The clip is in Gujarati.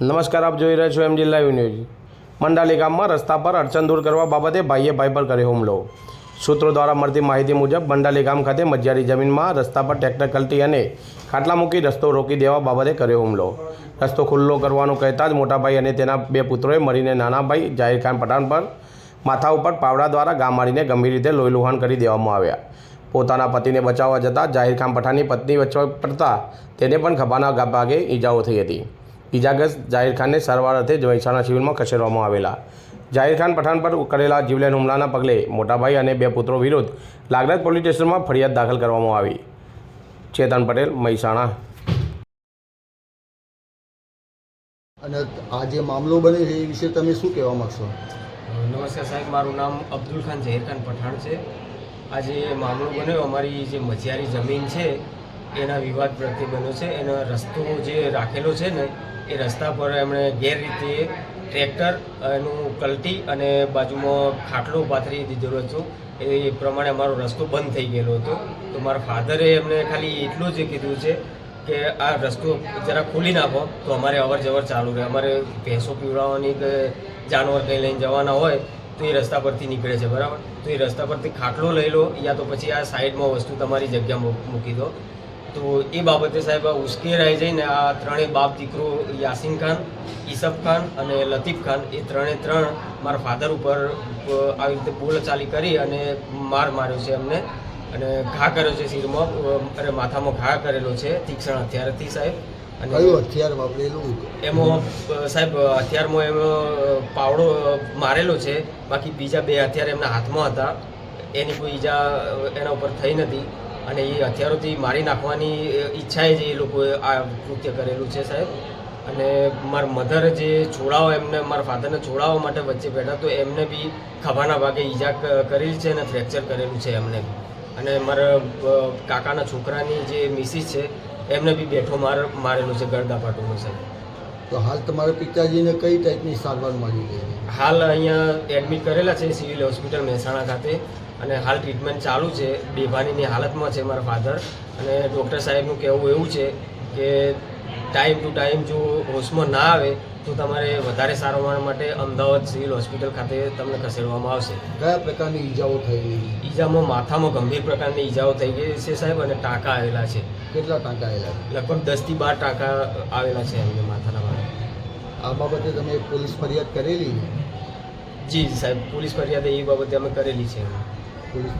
નમસ્કાર, આપ જોઈ રહ્યા છો એમ જિલ્લા ન્યૂઝ મંડાલી ગામમાં રસ્તા પર અડચણ દૂર કરવા બાબતે ભાઈએ ભાઈ પર કર્યો હુમલો. સૂત્રો દ્વારા મળતી માહિતી મુજબ બંડાલી ગામ ખાતે મજિયારી જમીનમાં રસ્તા પર ટ્રેક્ટર કલટી અને ખાટલા મૂકી રસ્તો રોકી દેવા બાબતે કર્યો હુમલો. રસ્તો ખુલ્લો કરવાનું કહેતા જ મોટાભાઈ અને તેના બે પુત્રોએ મળીને નાના ભાઈ જાહિર ખાન પઠાણ પર માથા ઉપર પાવડા દ્વારા ગામ મારીને ગંભીર રીતે લોહી લુહાણ કરી દેવામાં આવ્યા. પોતાના પતિને બચાવવા જતાં જાહેરખાન પઠાણની પત્ની વચ્ચે પડતા તેને પણ ખભાના ભાગે ઈજાઓ થઈ હતી. ઈજાગ્રસ્ત જાહિર ખાનને સારવાર અર્થે મહેસાણા શિબિરમાં ખસેડવામાં આવેલા. જાહિર ખાન પઠાણ પર કરેલા જીવલેણ હુમલાના પગલે મોટાભાઈ અને બે પુત્રો વિરુદ્ધ લાગરાજ પોલીસ સ્ટેશનમાં ફરિયાદ દાખલ કરવામાં આવી. ચેતન પટેલ મહેસાણા. અને આ જે મામલો બને છે એ વિશે તમે શું કહેવા માગશો? નમસ્કાર સાહેબ મારું નામ અબ્દુલ ખાન ઝહીર ખાન પઠાણ છે. આજે મામલો બન્યો અમારી જે મજિયારી જમીન છે એના વિવાદ પ્રત્યે બન્યો છે. એનો રસ્તો જે રાખેલો છે ને, એ રસ્તા પર એમણે ગેરરીતે ટ્રેક્ટર એનું કલટી અને બાજુમાં ખાટલો પાથરી દીધેલો હતો. એ પ્રમાણે અમારો રસ્તો બંધ થઈ ગયેલો હતો. તો મારા ફાધરે એમને ખાલી એટલું જ કીધું છે કે આ રસ્તો જરા ખોલી નાખો, તો અમારે અવર જવર ચાલુ રહે. અમારે ભેંસો પીવડાવવાની કે જાનવર કંઈ લઈને જવાના હોય, તો એ રસ્તા પરથી નીકળે છે, બરાબર? તો એ રસ્તા પરથી ખાટલો લઈ લો, યા તો પછી આ સાઈડમાં વસ્તુ તમારી જગ્યા મૂકી દો. તો એ બાબતે સાહેબ ઉશ્કેરાઈ જઈને આ ત્રણેય બાપ દીકરો યાસીન ખાન ઈસફ ખાન અને લતીફ ખાન એ ત્રણે ત્રણ મારા ફાધર ઉપર આવી રીતે બોલચાલી કરી અને માર માર્યો છે એમને. અને ઘા કર્યો છે શિરમાં અ, અરે માથામાં ઘા કરેલો છે તીક્ષણ હથિયારથી સાહેબ. અને કયું હથિયાર વાપરેલું? એમાં સાહેબ હથિયારમાં એમ પાવડો મારેલો છે. બાકી બીજા બે હથિયાર એમના હાથમાં હતા. એની કોઈ ઈજા એના ઉપર થઈ નથી. અને એ હથિયારોથી મારી નાખવાની ઈચ્છાએ જ એ લોકોએ આ કૃત્ય કરેલું છે સાહેબ. અને મારા મધર જે છોડાવો, એમને મારા ફાધરને છોડાવવા માટે વચ્ચે બેઠા, તો એમને બી ખભાના ભાગે ઈજા કરેલી છે અને ફ્રેક્ચર કરેલું છે એમને. અને મારા કાકાના છોકરાની જે મિસિસ છે, એમને બી બેઠો માર, મારેલું છે ગળદાપાટુનું સાહેબ. તો હાલ તમારા પિતાજીને કઈ ટાઈપની સારવાર મળી ગઈ હાલ અહીંયા એડમિટ કરેલા છે સિવિલ હોસ્પિટલ મહેસાણા ખાતે અને હાલ ટ્રીટમેન્ટ ચાલુ છે. બેભાનીની હાલતમાં છે મારા ફાધર અને ડૉક્ટર સાહેબનું કહેવું એવું છે કે ટાઈમ ટુ ટાઈમ જો હોશમાં ના આવે તો તમારે વધારે સારવાર માટે અમદાવાદ સિવિલ હોસ્પિટલ ખાતે તમને ખસેડવામાં આવશે. કયા પ્રકારની ઈજાઓ થયેલી ઈજામાં માથામાં ગંભીર પ્રકારની ઈજાઓ થઈ ગઈ છે સાહેબ અને ટાંકા આવેલા છે. કેટલા ટાંકા આવેલા લગભગ દસથી બાર ટાંકા આવેલા છે એમને માથાના આ બાબતે તમે પોલીસ ફરિયાદ કરેલી? જી સાહેબ પોલીસ ફરિયાદ એ બાબતે અમે કરેલી છે. પોલીસ